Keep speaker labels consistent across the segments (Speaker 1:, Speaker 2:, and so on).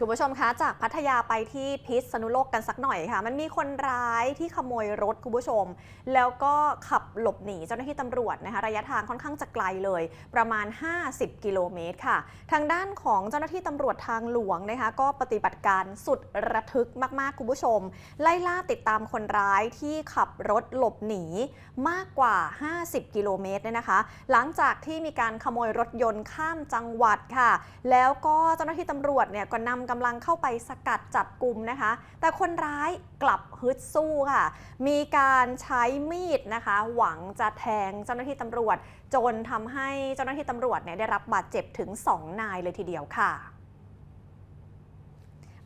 Speaker 1: คุณผู้ชมคะจากพัทยาไปที่พิษณุโลกกันสักหน่อยค่ะ มันมีคนร้ายที่ขโมยรถคุณผู้ชม แล้วก็ขับหลบหนีเจ้าหน้าที่ตำรวจนะคะระยะทางค่อนข้างจะไกลเลย ประมาณ 50 กิโลเมตรค่ะ ทางด้านของเจ้าหน้าที่ตำรวจทางหลวงนะคะก็ปฏิบัติการสุดระทึกมากๆคุณผู้ชม ไล่ล่าติดตามคนร้ายที่ขับรถหลบหนีมากกว่า 50 กิโลเมตรเนี่ยนะคะ หลังจากที่มีการขโมยรถยนต์ข้ามจังหวัดค่ะ แล้วก็เจ้าหน้าที่ตำรวจเนี่ยก็นำกำลังเข้าไปสกัดจับกลุ่มนะคะ แต่คนร้ายกลับฮึดสู้ค่ะ มีการใช้มีดนะคะ หวังจะแทงเจ้าหน้าที่ตำรวจ จนทำให้เจ้าหน้าที่ตำรวจเนี่ยได้รับบาดเจ็บถึง 2 นายเลยทีเดียวค่ะ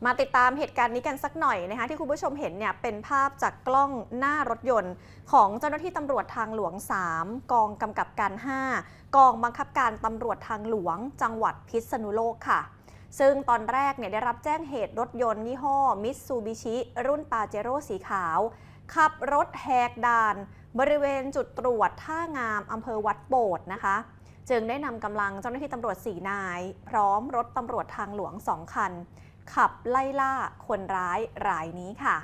Speaker 1: มาติดตามเหตุการณ์นี้กันสักหน่อยนะคะที่คุณผู้ชมเห็นเนี่ยเป็นภาพจากกล้องหน้ารถยนต์ ของเจ้าหน้าที่ตำรวจทางหลวง 3 กองกำกับการ 5 กองบังคับการตำรวจทางหลวง จังหวัดพิษณุโลกค่ะ ซึ่งตอนแรกเนี่ยได้รับแจ้งเหตุรถยนต์ยี่ห้อมิตซูบิชิรุ่นปาเจโร่สีขาว ขับรถแหกด่าน บริเวณจุดตรวจท่างามอำเภอวัดโบดนะคะ จึงได้นำกำลังเจ้าหน้าที่ตำรวจสี่นาย พร้อมรถตำรวจทางหลวงสองคัน ขับไล่ล่าคนร้ายรายนี้ค่ะ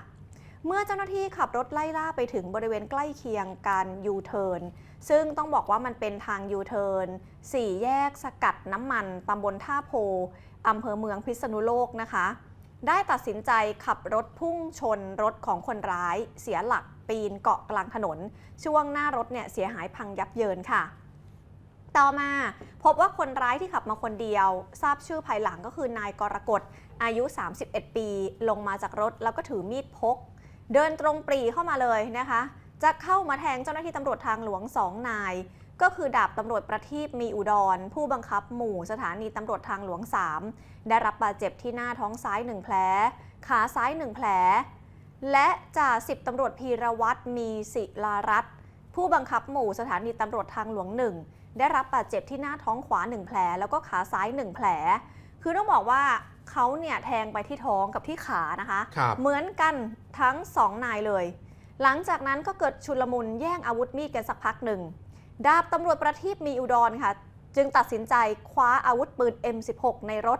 Speaker 1: เมื่อเจ้าหน้าที่ขับรถไล่ล่าไปถึงบริเวณใกล้เคียงการยูเทิร์นซึ่งต้องบอกว่ามันเป็นทางยูเทิร์นสี่แยกสกัดน้ำมันตำบลท่าโพอำเภอเมืองพิษณุโลกนะคะ ได้ตัดสินใจขับรถพุ่งชนรถของคนร้าย เสียหลักปีนเกาะกลางถนน ช่วงหน้ารถเนี่ยเสียหายพังยับเยินค่ะ ต่อมาพบว่าคนร้ายที่ขับมาคนเดียว ทราบชื่อภายหลังก็คือนายกรกฎอายุ 31 ปี ลงมาจากรถแล้วก็ถือมีดพก เดินตรงปรีเข้ามาเลยนะคะ จะเข้ามาแทงเจ้าหน้าที่ตำรวจทางหลวงสองนาย ก็คือดาบตำรวจประทีปมีอุดร ผู้บังคับหมู่สถานีตำรวจทางหลวง 3 ได้รับบาดเจ็บที่หน้าท้องซ้าย1แผล ขาซ้าย 1 แผล และจ่าสิบตำรวจพีรวัตรมีศิลารัตน์ผู้บังคับหมู่สถานีตำรวจทางหลวง 1 ได้รับบาดเจ็บที่หน้าท้องขวา 1 แผล แล้วก็ขาซ้าย 1 แผล คือต้องบอกว่า เขาเนี่ยแทงไปที่ท้องกับที่ขานะคะ
Speaker 2: ครับ
Speaker 1: เหมือนกันทั้งสองนายเลย หลังจากนั้นก็เกิดชุลมุนแย่งอาวุธมีดกันสักพักหนึ่ง ดาบตำรวจประทีปมีอุดรค่ะ จึงตัดสินใจคว้าอาวุธปืน M16 ในรถ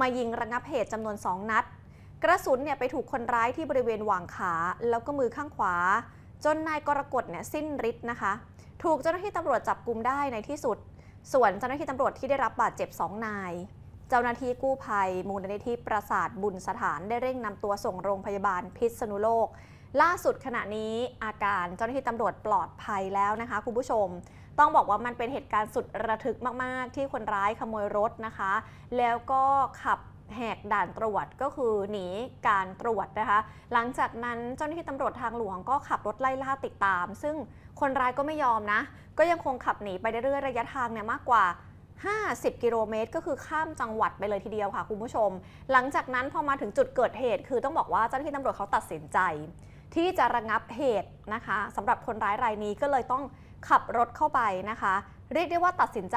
Speaker 1: มายิงระงับเหตุจำนวน 2 นัด กระสุนเนี่ยไปถูกคนร้ายที่บริเวณหว่างขา แล้วก็มือข้างขวา จนนายกรกฎเนี่ยสิ้นฤทธิ์นะคะ ถูกเจ้าหน้าที่ตำรวจจับกลุมได้ในที่สุด ส่วนเจ้าหน้าที่ตำรวจที่ได้รับบาดเจ็บ2นาย เจ้าหน้าที่กู้ภัย มูลนิธิประสาทบุญสถานได้เร่งนำตัวส่งโรงพยาบาลพิษณุโลก ล่าสุดขณะนี้อาการเจ้าหน้าที่ตำรวจปลอดภัยแล้วนะคะคุณผู้ชม ต้องบอกว่ามันเป็นเหตุการณ์สุดระทึกมาก ๆ ที่คนร้ายขโมยรถนะคะ แล้วก็ขับแหกด่านตรวจก็คือหนีการตรวจนะคะ หลังจากนั้นเจ้าหน้าที่ตำรวจทางหลวงก็ขับรถไล่ล่าติดตาม ซึ่งคนร้ายก็ไม่ยอมนะ ก็ยังคงขับหนีไปเรื่อยๆระยะทางเนี่ยมากกว่า 50 กิโลเมตร ก็คือข้ามจังหวัดไปเลยทีเดียวค่ะคุณผู้ชม หลังจากนั้นพอมาถึงจุดเกิดเหตุ คือต้องบอกว่าเจ้าหน้าที่ตำรวจเขาตัดสินใจ ที่จะระงับเหตุนะคะสำหรับคนร้ายรายนี้ก็เลยต้องขับรถเข้าไปนะคะ เรียกได้ว่าตัดสินใจ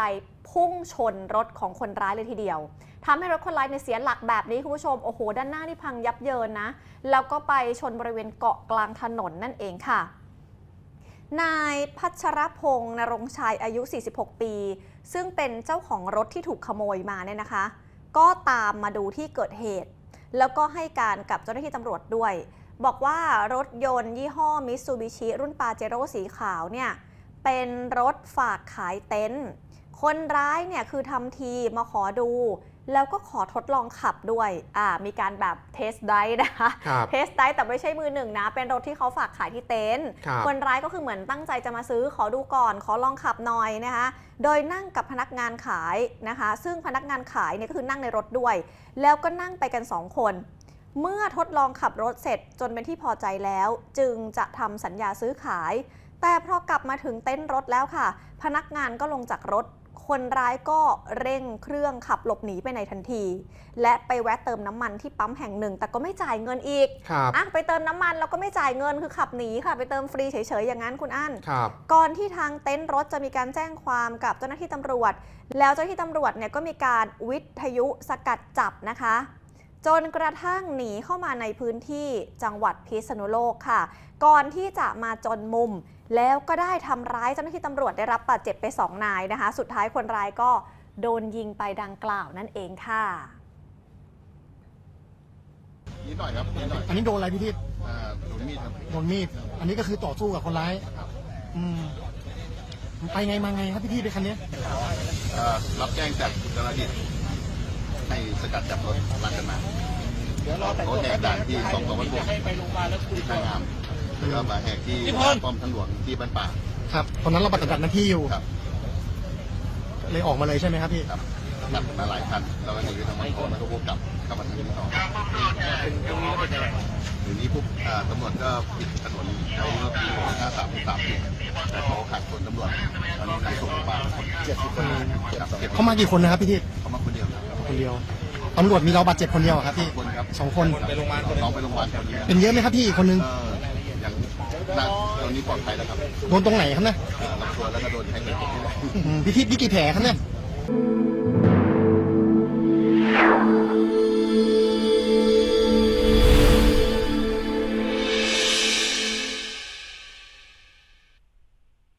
Speaker 1: พุ่งชนรถของคนร้ายเลยทีเดียวทำให้รถคนร้ายเนี่ยเสียหลักแบบนี้คุณผู้ชมโอ้โหด้านหน้านี่พังยับเยินนะ แล้วก็ไปชนบริเวณเกาะกลางถนนนั่นเองค่ะ นายพัชรพงษ์นรงชัยอายุ 46 ปี ซึ่งเป็นเจ้าของรถที่ถูกขโมยมาเนี่ยนะคะ ก็ตามมาดูที่เกิดเหตุ แล้วก็ให้การกับเจ้าหน้าที่ตำรวจด้วย บอกว่ารถยนต์ยี่ห้อมิตซูบิชิรุ่นปาเจโร่สีขาวเนี่ย เป็นรถฝากขายเต็นท์คนร้ายเนี่ยคือทำทีมาขอดู แล้วก็ขอทดลองขับด้วยอ่ามีการแบบเทสไดนะคะ
Speaker 2: ครับ
Speaker 1: เทสไดแต่ไม่ใช่มือหนึ่งนะ เป็นรถที่เขาฝากขายที่เต็นท์
Speaker 2: ครับ
Speaker 1: คนร้ายก็คือเหมือนตั้งใจจะมาซื้อขอดูก่อน ขอลองขับหน่อยนะคะ โดยนั่งกับพนักงานขายนะคะ ซึ่งพนักงานขายเนี่ยก็คือนั่งในรถด้วย แล้วก็นั่งไปกัน 2 คนเมื่อทดลองขับรถเสร็จจนเป็นที่พอใจแล้ว จึงจะทำสัญญาซื้อขาย แต่พอกลับมาถึงเต็นท์รถแล้วค่ะ พนักงานก็ลงจากรถ คนร้ายก็เร่งเครื่องขับหลบหนีไปในทันที และไปแวะเติมน้ำมันที่ปั๊มแห่งหนึ่ง แต่ก็ไม่จ่ายเงินอีก
Speaker 2: ครับ
Speaker 1: อะไปเติมน้ำมันแล้วก็ไม่จ่ายเงินคือขับหนีค่ะ ไปเติมฟรีเฉยๆอย่างนั้นคุณอั้น
Speaker 2: ครับ
Speaker 1: ก่อนที่ทางเต็นท์รถจะมีการแจ้งความกับเจ้าหน้าที่ตำรวจ แล้วเจ้าหน้าที่ตำรวจเนี่ยก็มีการวิทยุสกัดจับนะคะ จนกระทั่งหนีเข้ามาในพื้นที่จังหวัดพิษณุโลกค่ะ ก่อนที่จะมาจนมุม แล้วก็ได้ทำร้ายเจ้าหน้าที่ตำรวจได้รับบาดเจ็บไปสองนายนะคะ สุดท้ายคนร้ายก็โดนยิงไปดังกล่าวนั่นเองค่ะ
Speaker 2: นิดหน่อยครับนิดหน่อย
Speaker 3: อันนี้โดนอะไรพี่ทิพย์
Speaker 2: อ่าโดนมีดครับ
Speaker 3: โดนมีด อันนี้ก็คือต่อสู้กับคนร้าย อืมไปไงมาไงครับพี่ทิพย์ไปคันนี้
Speaker 2: อ่ารับแจ้งจากเจ้าหน้าที่ ให้สกัดจับรถรันกันมาเขาแหกด่านที่สองกวัดบวกที่ท่างามแล้วก็มาแหกที่ป้อมทางหลวงที่บ้านป่า
Speaker 3: ครับตอนนั้นเราปฏิบัติหน้าที่อยู่
Speaker 2: ครับ
Speaker 3: เลยออกมาเลยใช่ไหมครับพี่
Speaker 2: ครับจับมาหลายคันเราก็หนีไปทางมังกรแล้วก็วกกลับเข้ามาทางนี้ต่อเดี๋ยวนี้พวกอ่าตำรวจก็ปิดถนนใช้รถที่ห้าสามสามแต่เขาขัดขนตำรวจตอนนี้นายส่งโรงพยาบาลคนเจ็ดสิบคนครับเจ็บ
Speaker 3: เขามากี่คนนะครับพี่ทิพย์
Speaker 2: เขามาคนเดียวครับ
Speaker 3: คนเดียวตำรวจมีเราบาดเจ็บคนเดียวเหรอครับพี่
Speaker 2: คนครับ
Speaker 3: สองคน
Speaker 2: ไปโรงพยาบาลน้องไปโรงพยาบาลคนเดียว
Speaker 3: เป็นเยอะไหมครับพี่อีกคนนึง
Speaker 2: เอออย่างน่าตอนนี้ปลอดภัยแล้วครับ
Speaker 3: โดนตรงไหนครับเนี่ย
Speaker 2: เอ่อลำตัวแล้วก็โดนแทงเลย
Speaker 3: อืมพี่ทิพย์นี่กี่แผลครับเนี่ย
Speaker 2: เ